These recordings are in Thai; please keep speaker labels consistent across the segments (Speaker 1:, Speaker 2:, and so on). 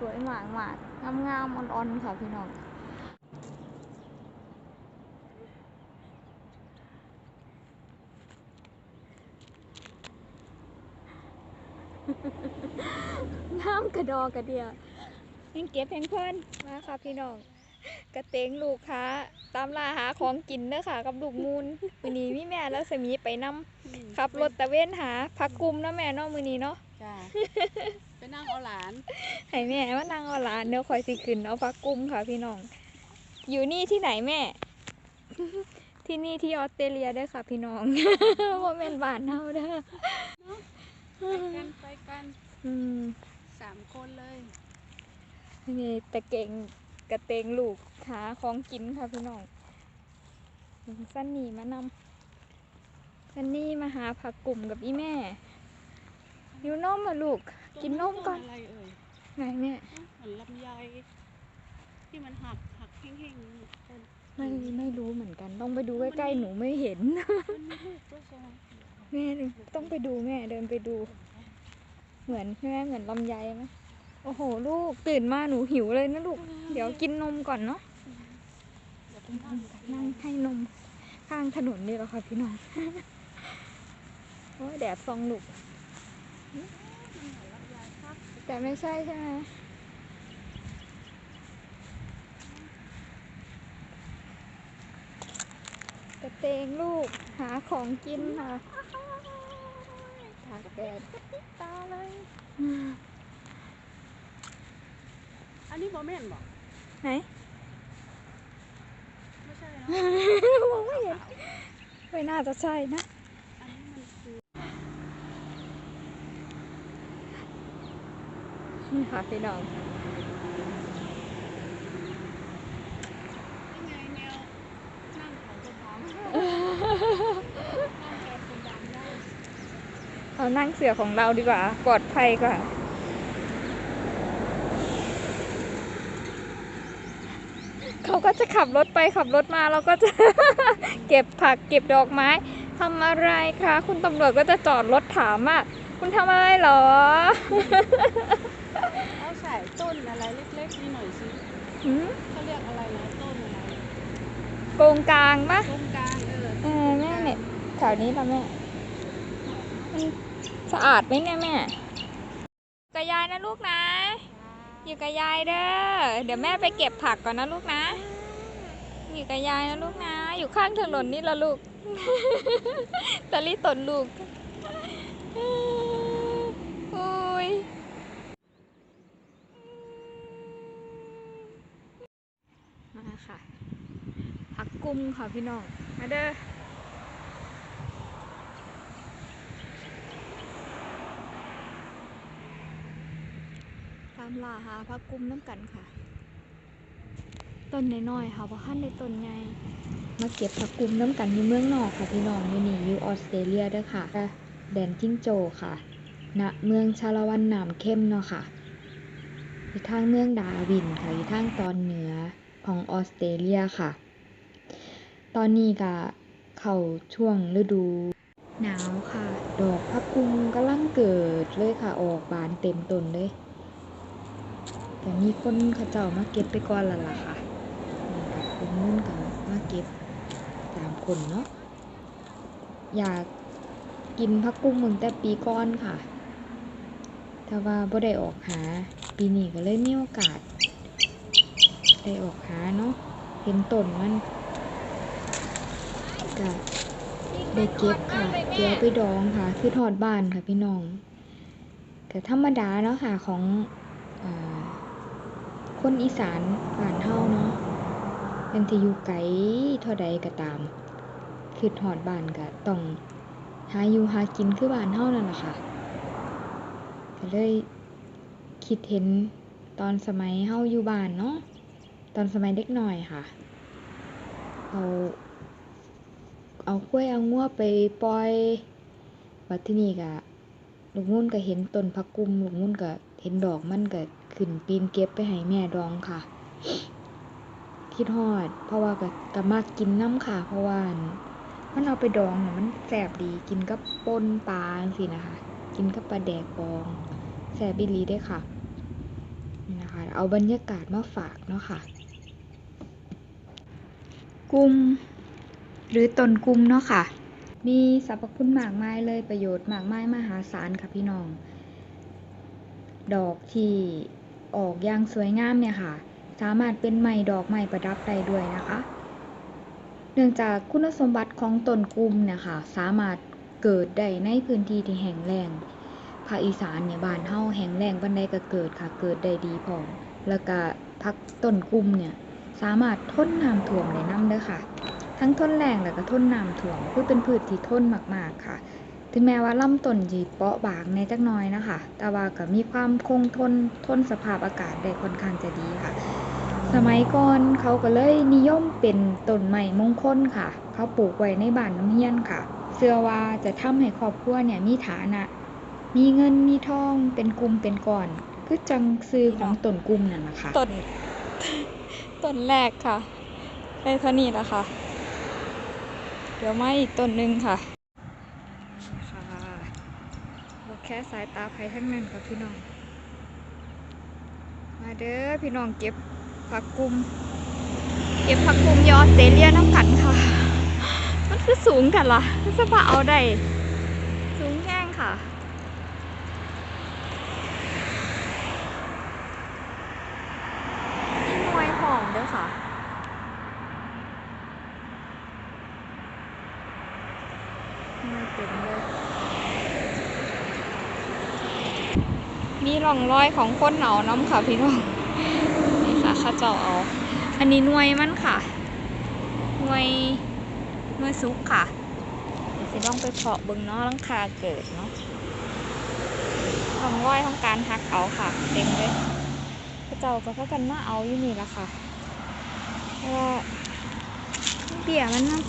Speaker 1: พี่น้องสวยมากมากงามงามๆอ่อนๆค่ะพี่น้องน้ำกระดอกระเดียยังเก็บเพลงเพิ่นมาค่ะพี่น้อง กระเตงลูกค้าตามล่าหาของกินเด้อค่ะ กับลูกมูลมือนี้มีแม่แล้วสมีไปนำขับรถตะเวนหาพักกลุ่มเนาะแม่เนาะมือนี้เนาะ
Speaker 2: จ้า ไปนั่งเอาหลาน
Speaker 1: ให้แม่ว่านั่งเอาหลานเดี๋ยวคอยสิขึ้นเอาพักกลุ่มค่ะพี่น้อง อยู่นี่ที่ไหนแม่ ที่นี่ที่ออสเตรเลียเด้อค่ะพี่น้องว่าแม่นบ้านเฮาเด้อ
Speaker 2: ไปกันไปกัน
Speaker 1: อืม
Speaker 2: สามคนเลย
Speaker 1: นี่ตะเก่งกระเตงลูกหาของกินค่ะพี่น้องสั้นนี่มานำสั้นนี่มาหาผักกลุ่มกับอีแม่ อยู่นมมาลูก กินนมก่อน
Speaker 2: ต้อะไรเอ่ย
Speaker 1: ไงแม่
Speaker 2: เหมือนลำไยที่มันหักหักแห้งๆต้น
Speaker 1: ไม่ไม่รู้เหมือนกัน ต้องไปดูใกล้ๆหนูไม่เห็น
Speaker 2: มันมีลูกด้วยใช่ไหม
Speaker 1: แม่ต้องไปดูแม่เดินไปดู เหมือนแม่เหมือนลำไยไหมโอ้โห ลูกตื่นมาหนูหิวเลยนะลูก เดี๋ยวกินนมก่อนเนาะ
Speaker 2: เดี๋ยวไปนั่ง
Speaker 1: นั่งให้นมข้างถนนนี่แหละค่ะพี่น้องโอ้ยแดดซองลูก แต่ไม่ใช่ใช่ไหมกระเตงลูกหาของกินค่ะตากแดด
Speaker 2: ตาเลย อันนี้บอแม่นบอก
Speaker 1: ไหน
Speaker 2: ไม่ใช่เนาะ
Speaker 1: มองไม่เห็นไม่น่าจะใช่นะ
Speaker 2: อันนี้มันคือ
Speaker 1: นี่ค่ะพี่น้อง
Speaker 2: ยังไงแนวนั่งของคนท้องนั่งแก นคนดังได้
Speaker 1: เอานั่งเสือของเราดีกว่า ปลอดภัยกว่าเขาก็จะขับรถไปขับรถมาเราก็จะ เก็บผักเก็บดอกไม้ทำอะไรคะ คุณตำรวจก็จะจอดรถถามว่าคุณทำอะไรเหรอ
Speaker 2: เอาใส่ต้นอะไรเล็กๆนี่หน่อยสิ
Speaker 1: หืม
Speaker 2: เขาเรียกอะไรนะต้นอะไร
Speaker 1: โกงกลางปะ
Speaker 2: ต้นกลางเออ
Speaker 1: เออแม่เนี่ยแถวนี้ละแม่มันสะอาดไหมเนี่ยแม่กับยายนะลูกนะ อยู่กับยายเด้อเดี๋ยวแม่ไปเก็บผักก่อนนะลูกนะ อยู่กับยายนะลูกนะ อยู่ข้างถนนนี่ละลูกตะลิตนลูกอุ้ยมาค่ะุ้งค่ะพี่น้อง มาเด้อตามล่าหาผักกุมน้ำกันค่ะ ต้นน้อยๆค่ะเพราะขั้นในต้นใหญ่มาเก็บผักกุมน้ำกันอยู่เมืองนอกค่ะพี่น้องอยู่นี่อยู่ออสเตรเลียเด้อค่ะแดนจิ้งโจค่ะณเมืองชาละวันหน้ำเข้มเนาะค่ะอยู่ทางเมืองดาวินค่ะอยู่ทางตอนเหนือของออสเตรเลียค่ะ ตอนนี้ก็เข้าช่วงฤดู หนาวค่ะ ดอกพักกุมกำลังเกิดเลยค่ะ ออกบานเต็มต้นเลย แต่มีคนเขาเจ้ามาเก็บไปก่อนแล้วล่ะค่ะนี่ค่ะคนนุ่นกับมาเก็บสามคนเนาะ อยากกินพักกุ้งมึงแต่ปีก่อนค่ะ แต่ว่าบ่ได้ออกหา ปีนี้ก็เลยมีโอกาส ได้ออกหาเนาะ เห็นต้นมัน ก็ได้เก็บค่ะ เกี่ยวไปดองค่ะ คือทอดบ้านค่ะพี่น้องก็ธรรมดาเนาะค่ะของอคนอีสานบ้านเฮาเนาะเป็นที่อยู่ไกลเท่าใดก็ตาม คือทอดบ้านก็ต้องหาอยู่หากินคือบ้านเฮานั่นแหละค่ะก็เลยคิดเห็นตอนสมัยเฮาอยู่บ้านเนาะตอนสมัยเด็กหน่อยค่ะเอา เอากล้วยเอางัวไปปล่อยวัดที่นี่ก็ลูกมุ่นก็เห็นต้นพักกุมลูกมุ่นก็เห็นดอกมันก็ขึ้นปีนเก็บไปให้แม่ดองค่ะ คิดฮอด เพราะว่าก็ก็มากกินน้ำค่ะ เพราะว่ามันเอาไปดองน่ะมันแสบดีกินกับป่นปลาสินะคะ กินกับปลาแดกบองแสบบิลีได้ค่ะนี่นะคะ เอาบรรยากาศมาฝากเนาะค่ะกุม หรือต้นกุมเนาะค่ะ มีสรรพคุณมากมายเลยประโยชน์มากมายมหาศาลค่ะพี่น้อง ดอกที่ออกอย่างสวยงามเนี่ยค่ะ สามารถเป็นไม้ดอกไม้ประดับได้ด้วยนะคะ เนื่องจากคุณสมบัติของต้นกุมเนี่ยค่ะ สามารถเกิดได้ในพื้นที่ที่แห้งแล้งภาคอีสานเนี่ยบ้านเฮาแห้งแล้งบันไดก็เกิดค่ะ เกิดได้ดีพอแล้วก็พักต้นกุมเนี่ยสามารถทนน้ำท่วมได้นำเด้อค่ะ ทั้งทนแรงแล้วก็ทนน้ำท่วมคือเป็นพืชที่ทนมากๆค่ะ ถึงแม้ว่าลำต้นจีเปาะบางในจักน้อยนะคะ แต่ว่าก็มีความคงทนทนสภาพอากาศได้ค่อนข้างจะดีค่ะ สมัยก่อนเขาก็เลยนิยมเป็นต้นไม้มงคลค่ะ เขาปลูกไว้ในบ้านน้ำเฮียนค่ะ เชื่อว่าจะทำให้ครอบครัวเนี่ยมีฐานะ มีเงินมีทองเป็นกลุ่มเป็นก่อนคือจังซื้อของต้นกลุ่มนั่นนะคะ
Speaker 2: ต้นต้นแรกค่ะได้เท่านี้แล้วค่ะ เดี๋ยวมาอีกต้นหนึ่งค่ะ
Speaker 1: ค่ะบ่แค่สายตาไผ่ทั้งนั้นค่ะพี่น้อง มาเด้อพี่น้องเก็บผักกุม เก็บผักกุมยออสเตรเลียน้ำกันค่ะ มันคือสูงกันล่ะสภาเอาได้ สูงแห้งค่ะ นี่หน่วยหอมเด้อค่ะ หน่วยเต็มเลย
Speaker 2: มี ร่องรอยของคนเหนาน้ำค่ะพี่น้องนี่ค่ะข้าเจ้าเอา
Speaker 1: อันนี้หน่วยมันค่ะหน่วยหน่วยซุกค่ะ
Speaker 2: เดี๋ยวสิลองไปเพาะเบิ่งเนาะลังคาเกิดเนาะร่องรอยของการหักเอาค่ะ เต็มเลยข้าเจ้าก็พากันมาเอาอยู่นี่ละค่ะเพราะว่า
Speaker 1: เบี้ยมันนะ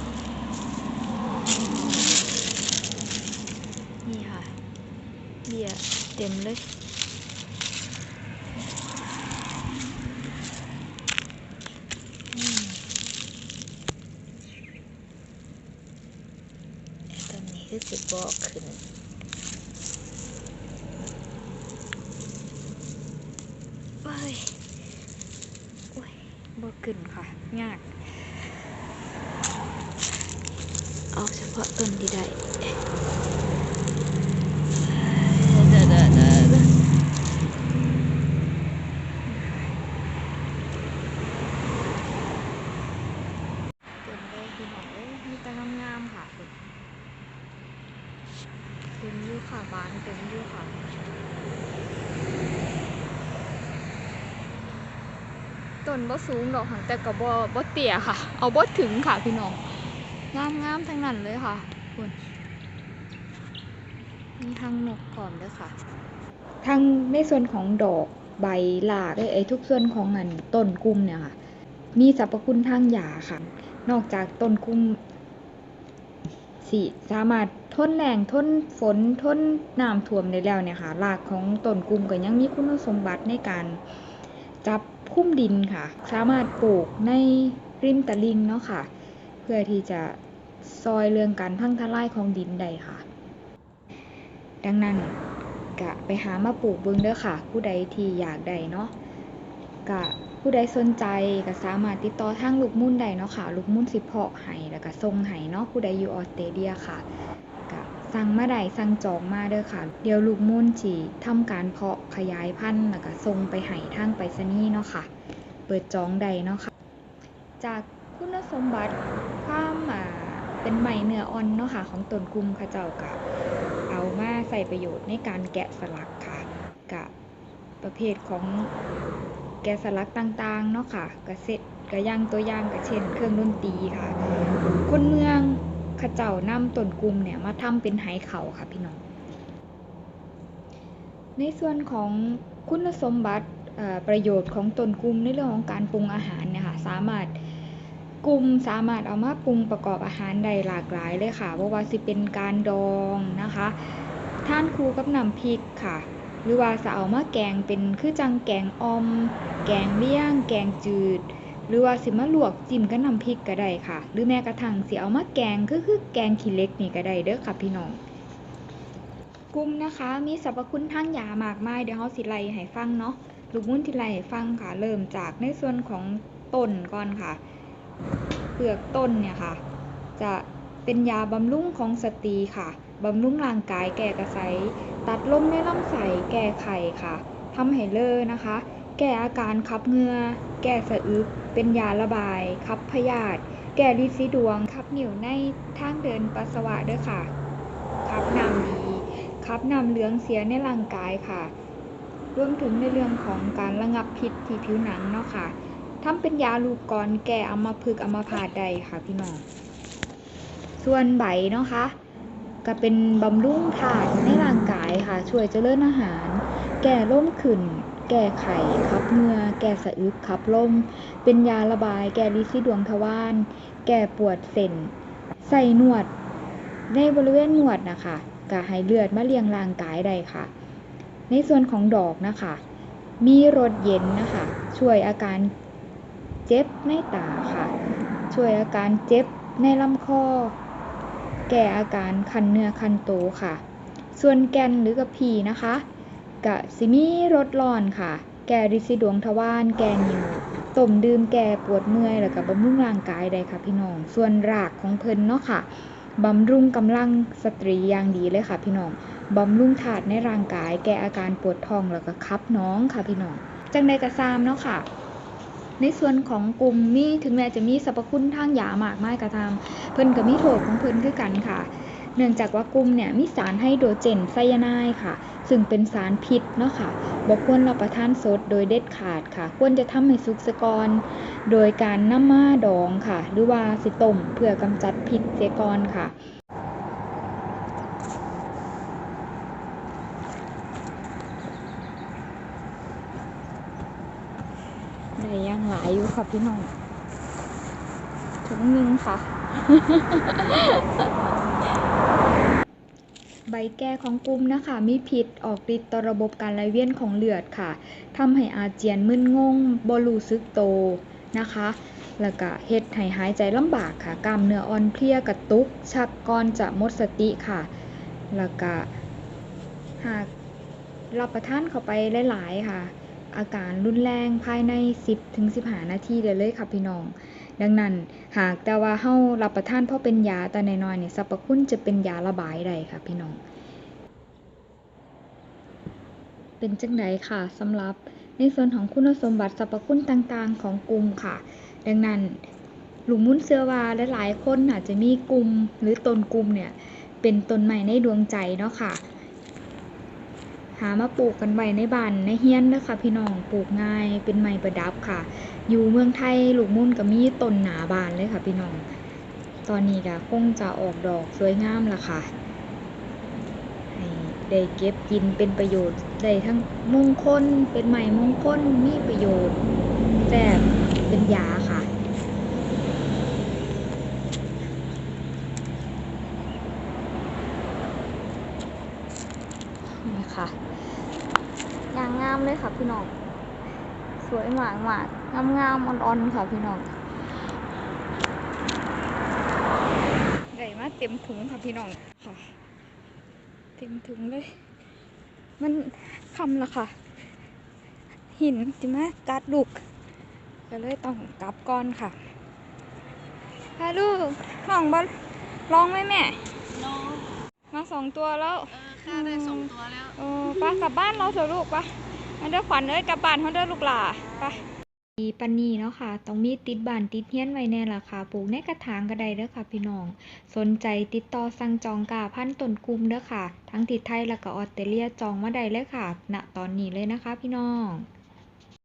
Speaker 1: นี่ค่ะ เบี้ยเต็มเลย อืมตอนนี้ คือสิบบอกขึ้นเอ้ยโอ้ยบอกขึ้นค่ะ ยาก เอาเฉพาะต้นที่ได้อเด้อเด้อเต็มเลยพี่น้องเอ้ยมีแต่งามๆค่ะเต็มอยู่ค่ะ บานเต็มอยู่ค่ะต้นบ่สูงดอกค่ะแต่ก็บ่บ่เตี้ยค่ะ เอาบ่ถึงค่ะพี่น้องงามงามๆทั้งนั้นเลยค่ะคุณมีทางนกพร้อมด้วยค่ะทางในส่วนของดอกใบหลากไอ้ทุกส่วนของอันต้นกุ้มเนี่ยค่ะ มีสรรพคุณทางยาค่ะ นอกจากต้นกุ้ม สิสามารถทนแรงทนฝนทนน้ำท่วมได้แล้วเนี่ยค่ะรากของต้นกุ้มก็ยังมีคุณสมบัติในการจับพุ่มดินค่ะ สามารถปลูกในริมตลิ่งเนาะค่ะ เพื่อที่จะซอยเรื่องการพังทลายของดินได้ค่ะ ดังนั้นกะไปหามาปลูกเบิ่งเด้อค่ะ ผู้ใดที่อยากได้เนาะกะ ผู้ใดสนใจก็สามารถติดต่อทางลูกมุ่นได้เนาะค่ะ ลูกมุ่นสิเพาะให้แล้วก็ส่งให้เนาะผู้ใดอยู่ออสเตรเลียค่ะกะสั่งมาได้สั่งจองมาเด้อค่ะ เดี๋ยวลูกมุ่นสิทำการเพาะขยายพันธุ์แล้วก็ส่งไปให้ทางไปรษณีย์เนาะค่ะ เปิดจองได้เนาะค่ะ จากคุณสมบัติความอ่าเป็นไหมเนื้ออ่อนเนาะค่ะของต้นกุมข้าเจ้ากะเอามาใส่ประโยชน์ในการแกะสลักค่ะกะประเภทของ แกะสลักต่างๆเนาะค่ะกระเสร็จกระย่างตัวอย่างกระเช่น เครื่องดนตรีค่ะ คนเมืองเข้าเจ้านำต้นกุมเนี่ยมาทำเป็นไหเขาค่ะพี่น้อง ในส่วนของคุณสมบัติประโยชน์ของต้นกุมในเรื่องของการปรุงอาหารเนี่ยค่ะสามารถกุมสามารถเอามาปรุงประกอบอาหารได้หลากหลายเลยค่ะเพราะว่าสิเป็นการดองนะคะท่านครูกับน้ำพริกค่ะ หรือว่าจะเอามาแกงเป็นคือจังแกงอม แกงเลี่ยง แกงจืด หรือว่าสิมาลวกจิ้มกับน้ำพริกก็ได้ค่ะ หรือแม้กระทั่งสิเอามาแกงคือคือแกงขี้เล็กนี่ก็ได้เด้อค่ะพี่น้องกุ้มนะคะมีสรรพคุณทางยามากมายเดี๋ยวเฮาสิไล่ให้ฟังเนาะลูกมุ่นที่ไล่ให้ฟังค่ะ เริ่มจากในส่วนของต้นก่อนค่ะเปลือกต้นเนี่ยค่ะ จะเป็นยาบำรุงของสตรีค่ะบำรุงร่างกายแก้กระไส ตัดลมในลำไส้แก้ไขค่ะทำให้เลอนะคะ แก้อาการคับเหงื่อแก้สะอึก เป็นยาระบาย คับพยาธิแก้ลินสีดวง คับนิ่วในทางเดินปัสสาวะด้วยค่ะ คับน้ำดีคับน้ำเหลืองเสียในร่างกายค่ะรวมถึงในเรื่องของการระงับพิษที่ผิวหนังเนาะค่ะทำเป็นยาลูกกรแก้อัมพฤกษ์อัมพาตใดค่ะพี่น้อง ส่วนใบเนาะคะ ก็เป็นบำรุงธาตุในร่างกายค่ะ ช่วยเจริญอาหาร แก้ร่มขึ้น แก้ไขขับเหงื่อแก้สะอึกขับลม เป็นยาระบาย แก้ลินสีดวงทวาร แก้ปวดเส้น ใส่หนวด ในบริเวณหนวดนะคะก็ให้เลือดมาเลี้ยงร่างกายได้ค่ะ ในส่วนของดอกนะคะ มีรสเย็นนะคะ ช่วยอาการเจ็บในตาค่ะ ช่วยอาการเจ็บในลำคอ แก้อาการคันเนื้อคันโตวค่ะ ส่วนแกนหรือกระพีนะคะกะสิมีรสร้อนค่ะ แกริดสีดวงทวารแกนิวต้มดื่มแก้ปวดเมื่อยแล้วก็บำรุงร่างกายได้ค่ะพี่น้อง ส่วนรากของเพิ่นเนาะค่ะบำรุงกำลังสตรีอย่างดีเลยค่ะพี่น้องบำรุงถาดในร่างกาย แก้อาการปวดท้องแล้วก็คับน้องค่ะพี่น้อง จังใดกระซามเนาะค่ะ ในส่วนของกลุ่มมีถึงแม้จะมีสรรพคุณทางยามากมายก็ตาม เพิ่นก็มีโทษของเพิ่นคือกันค่ะ เนื่องจากว่ากลุ่มเนี่ยมีสารไฮโดรเจนไซยาไนด์ค่ะ ซึ่งเป็นสารพิษเนาะค่ะบ่ควรรับประทานสดโดยเด็ดขาดค่ะ ควรจะทำให้สุกซะก่อนโดยการน้ำมาดองค่ะ หรือว่าสิต้มเพื่อกำจัดพิษเสียก่อนค่ะ ได้ยังหลายอยู่ค่ะพี่น้องถุงหนึ่งค่ะ ใบแก้ของกลุ่มนะคะ มีพิษออกฤทธิ์ต่อระบบการไหลเวียนของเลือดค่ะทำให้อาเจียนมึนงงบรู้สึกโตนะคะ แล้วก็เฮ็ดให้หายใจลำบากค่ะ กล้ามเนื้ออ่อนเพลียกระตุก ชักก่อนจะหมดสติค่ะ แล้วก็หากรับประทานเข้าไปหลาย ๆ ค่ะ อาการรุนแรงภายใน 10-15 นาทีเดียวเลยค่ะพี่น้อง ดังนั้นหากแต่ว่าเฮารับประทานเพราะเป็นยาแต่น้อยๆเนี่ยสรรพคุณจะเป็นยาระบายได้ค่ะพี่น้อง เป็นจังไดค่ะสำหรับในส่วนของคุณสมบัติสรรพคุณต่างๆ ของกลุ่มค่ะ ดังนั้นหลุงมุ่นเชื่อว่าหลายคนอาจจะมีกลุ่มหรือตนกลุ่มเนี่ยเป็นตนใหม่ในดวงใจเนาะค่ะ หามาปลูกกันไว้ในบ้านในเฮียนเด้อค่ะพี่น้องปลูกง่ายเป็นไม้ประดับค่ะ อยู่เมืองไทยลูกมุ่นก็มีต้นหนาบานเลยค่ะพี่น้อง ตอนนี้ก็คงจะออกดอกสวยงามละค่ะให้ได้เก็บกินเป็นประโยชน์ได้ทั้งมงคลเป็นไม้มงคลมีประโยชน์แซ่บเป็นยาค่ะนี่ค่ะ ยางงามเลยค่ะพี่น้อง สวยมากมากงามงามๆอ่อนๆค่ะพี่น้องได้มาเต็มถุงค่ะพี่น้องค่ะ เต็มถุงเลย มันคำละค่ะ หินจิมากัดลูกก็เลยต้องกลับก่อนค่ะพาลูกห้องบอลลองไหมแม่
Speaker 3: น้อง
Speaker 1: มาสองตัวแล้ว
Speaker 3: เออข้าได้ส่งตัวแล้ว
Speaker 1: โอ้ปะกลับบ้านเราเถอะลูกปะมันเด้อขวัญเอ้ยกลับบ้านเขาเด้อลูกหล่าปะปีปันนีเนาะค่ะ ต้องมีติดบ้านติดเฮียนไว้แน่ล่ะค่ะ ปลูกในกระถางก็ได้เด้อค่ะพี่น้อง สนใจติดต่อสั่งจองกาพันธุ์ต้นกุมเด้อค่ะ ทั้งที่ไทยแล้วก็ออสเตรเลียจองมาได้เลยค่ะ ณ ตอนนี้เลยนะคะพี่น้อง